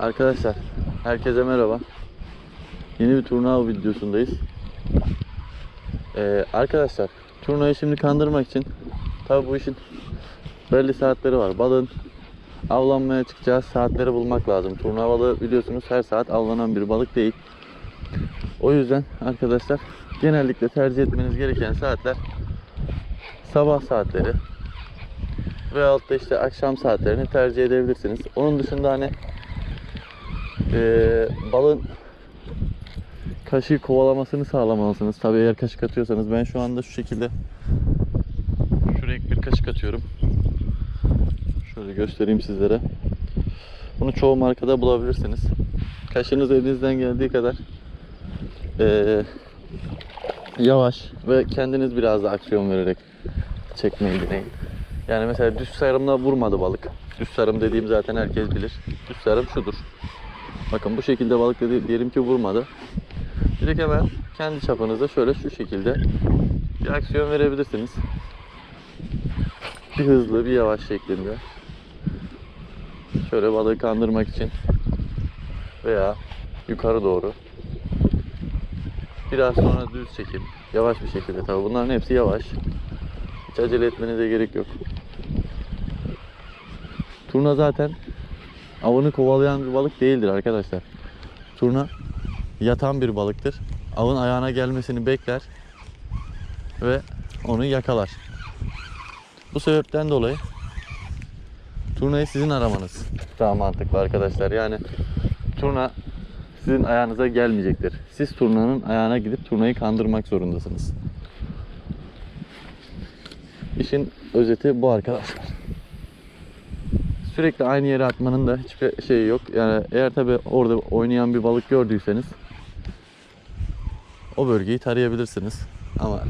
Arkadaşlar herkese merhaba. Yeni bir turnuva videosundayız. Ee, arkadaşlar turnayı şimdi kandırmak için tabi bu işin belli saatleri var. Balığın avlanmaya çıkacağı saatleri bulmak lazım. Turna balığı biliyorsunuz her saat avlanan bir balık değil. O yüzden arkadaşlar genellikle tercih etmeniz gereken saatler sabah saatleri veyahut da işte akşam saatlerini tercih edebilirsiniz. Onun dışında hani eee balın kaşığı kovalamasını sağlamalısınız. Tabii eğer kaşık atıyorsanız ben şu anda şu şekilde şu renk bir kaşık atıyorum. Şöyle göstereyim sizlere. Bunu çoğu markada bulabilirsiniz. Kaşınız elinizden geldiği kadar eee, yavaş ve kendiniz biraz da aksiyon vererek çekmeyi deneyin. Yani mesela düz sarımla vurmadı balık. Düz sarım dediğim zaten herkes bilir. Düz sarım şudur. Bakın bu şekilde balık dedi, diyelim ki vurmadı. Direkt hemen kendi çapınızda şöyle şu şekilde bir aksiyon verebilirsiniz. Bir hızlı bir yavaş şeklinde. Şöyle balığı kandırmak için veya yukarı doğru. Biraz sonra düz çekim. Yavaş bir şekilde tabi bunların hepsi yavaş. Hiç acele etmenize gerek yok. Turna zaten avını kovalayan bir balık değildir arkadaşlar. Turna yatan bir balıktır. Avın ayağına gelmesini bekler ve onu yakalar. Bu sebepten dolayı turnayı sizin aramanız daha mantıklı arkadaşlar. Yani turna sizin ayağınıza gelmeyecektir. Siz turnanın ayağına gidip turnayı kandırmak zorundasınız. İşin özeti bu arkadaşlar. Sürekli aynı yere atmanın da hiçbir şeyi yok. Yani eğer tabi orada oynayan bir balık gördüyseniz o bölgeyi tarayabilirsiniz. Ama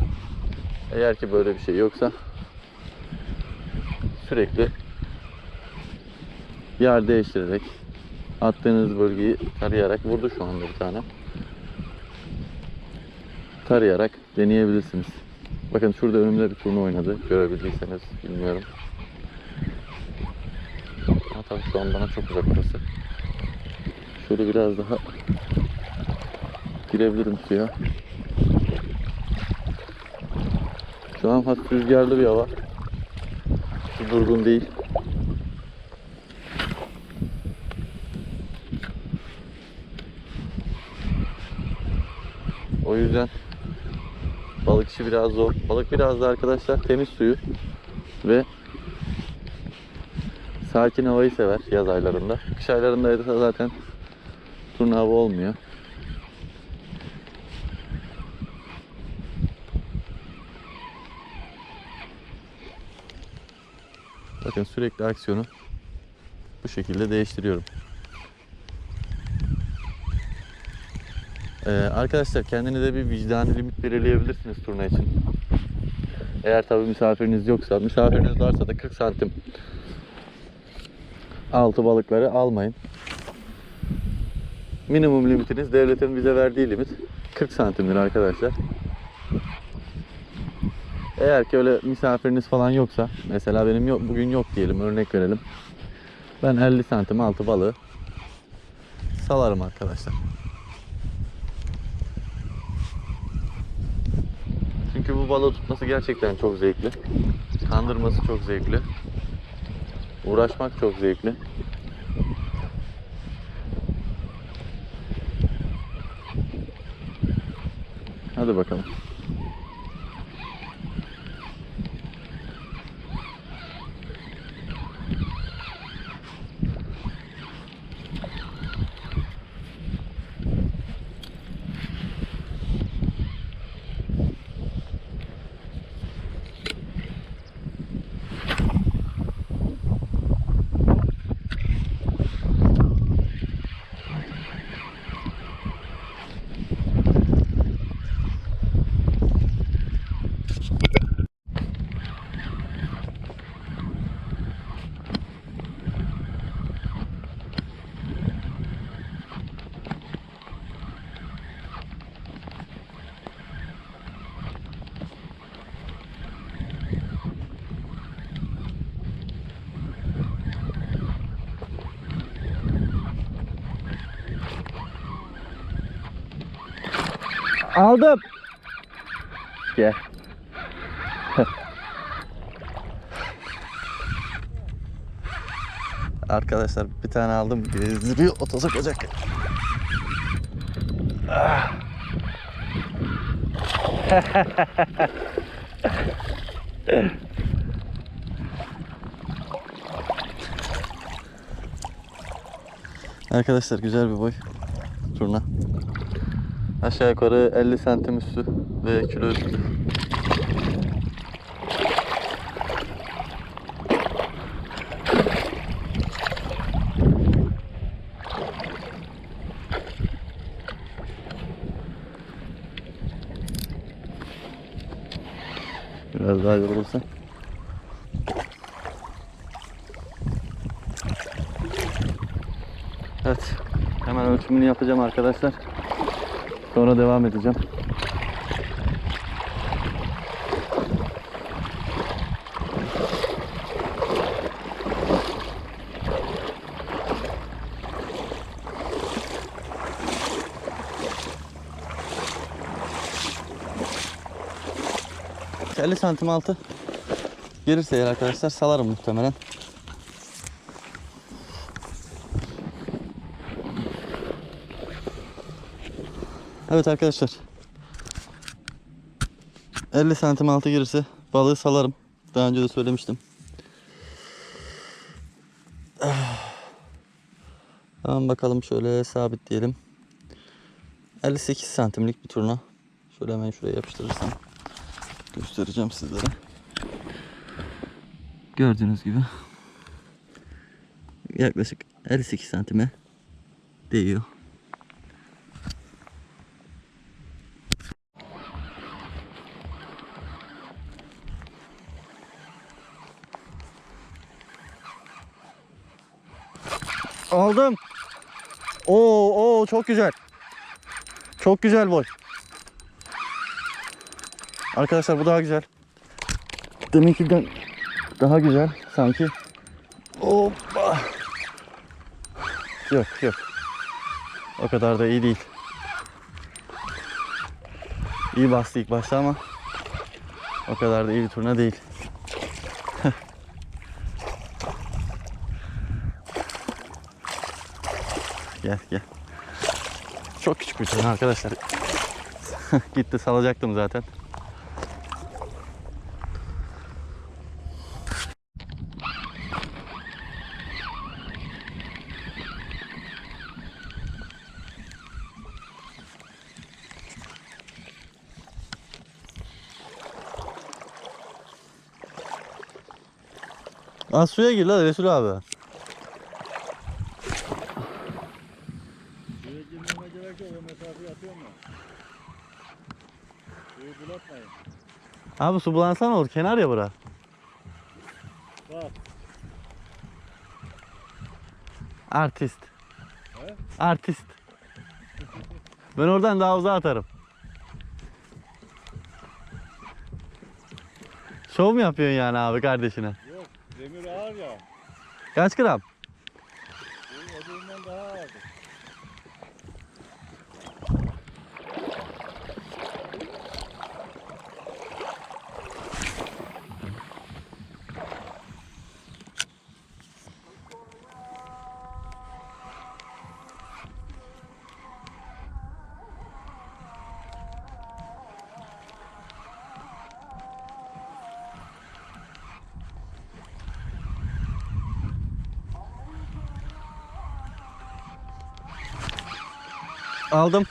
eğer ki böyle bir şey yoksa sürekli yer değiştirerek attığınız bölgeyi tarayarak vurdu şu anda bir tane. Tarayarak deneyebilirsiniz. Bakın şurada önümde bir turnu oynadı. Görebildiyseniz bilmiyorum. Tabii şu an bana çok uzak burası. Şöyle biraz daha girebilirim suya. Şu an hafif rüzgarlı bir hava. Su durgun değil. O yüzden balık işi biraz zor. Balık biraz da arkadaşlar temiz suyu ve sakin havayı sever yaz aylarında. Kış aylarında da zaten turna hava olmuyor. Bakın sürekli aksiyonu bu şekilde değiştiriyorum. Ee, arkadaşlar kendinize bir vicdani limit belirleyebilirsiniz turna için. Eğer tabii misafiriniz yoksa, misafiriniz varsa da 40 santim altı balıkları almayın. Minimum limitiniz devletin bize verdiği limit 40 santimdir arkadaşlar. Eğer ki öyle misafiriniz falan yoksa, mesela benim yok, bugün yok diyelim örnek verelim. Ben 50 santim altı balığı salarım arkadaşlar. Çünkü bu balığı tutması gerçekten çok zevkli. Kandırması çok zevkli. Uğraşmak çok zevkli. Hadi bakalım. Aldım. Gel. Arkadaşlar bir tane aldım. Gezdiriyor otosokacak. Ah. Arkadaşlar güzel bir boy turna. Aşağı yukarı 50 santim üstü ve kilo üstü. Biraz daha yorulursa. Evet. Hemen ölçümünü yapacağım arkadaşlar. Sonra devam edeceğim. ...50 santim altı gelirse eğer arkadaşlar salarım muhtemelen. Evet arkadaşlar. 50 santim altı gelirse balığı salarım. Daha önce de söylemiştim. Tamam bakalım şöyle sabitleyelim. 58 santimlik bir turna. Şöyle hemen şuraya yapıştırırsam göstereceğim sizlere. Gördüğünüz gibi yaklaşık 58 santime değiyor. Aldım. Oo, oo çok güzel. Çok güzel boy. Arkadaşlar bu daha güzel. Deminkinden daha güzel sanki. Hoppa. Yok yok. O kadar da iyi değil. İyi bastı ilk başta ama o kadar da iyi bir turna değil. Gel gel. Çok küçük bir turna arkadaşlar. Gitti salacaktım zaten. Aa suya gir lan Resul abi. Suya girmeme gerek yok. O mesafeyi atıyorum ya. Suyu bulatmayın. Abi su bulansa ne olur? Kenar ya bura. Bak. Artist. He? Artist. Ben oradan daha uzağa atarım. Şov mu yapıyorsun yani abi kardeşine? Yok. Demir ağır ya. Kaç gram? Aldım.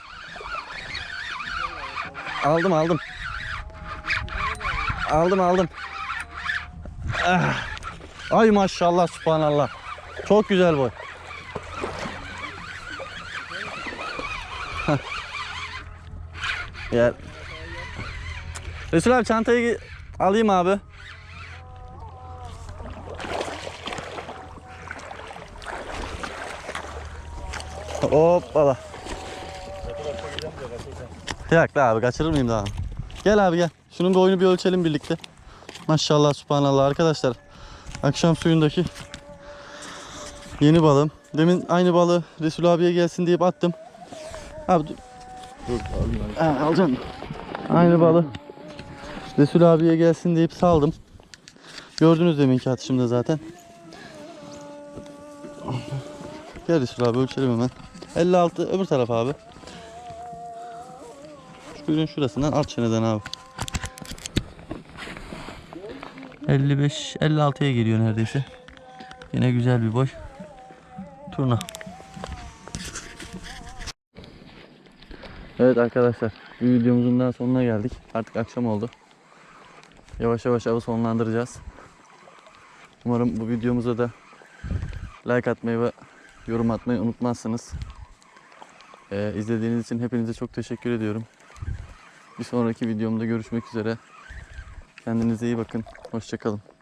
Aldım aldım. Aldım aldım. Ah. Ay maşallah subhanallah. Çok güzel boy. Gel. Resul abi çantayı alayım abi. Hoppala. Yak da abi kaçırır mıyım daha? Gel abi gel. Şunun boyunu bir ölçelim birlikte. Maşallah subhanallah arkadaşlar. Akşam suyundaki yeni balım. Demin aynı balığı Resul abiye gelsin deyip attım. Abi dur. Dur alacaksın. Aynı balı. Resul abiye gelsin deyip saldım. Gördünüz deminki atışımda zaten. Gel Resul abi ölçelim hemen. 56 öbür taraf abi. Şu kuyruğun şurasından alt çeneden abi. 55 56'ya geliyor neredeyse. Yine güzel bir boy. Turna. Evet arkadaşlar bir videomuzun daha sonuna geldik. Artık akşam oldu. Yavaş yavaş avı sonlandıracağız. Umarım bu videomuza da like atmayı ve yorum atmayı unutmazsınız. Ee, izlediğiniz için hepinize çok teşekkür ediyorum. Bir sonraki videomda görüşmek üzere. Kendinize iyi bakın. Hoşçakalın.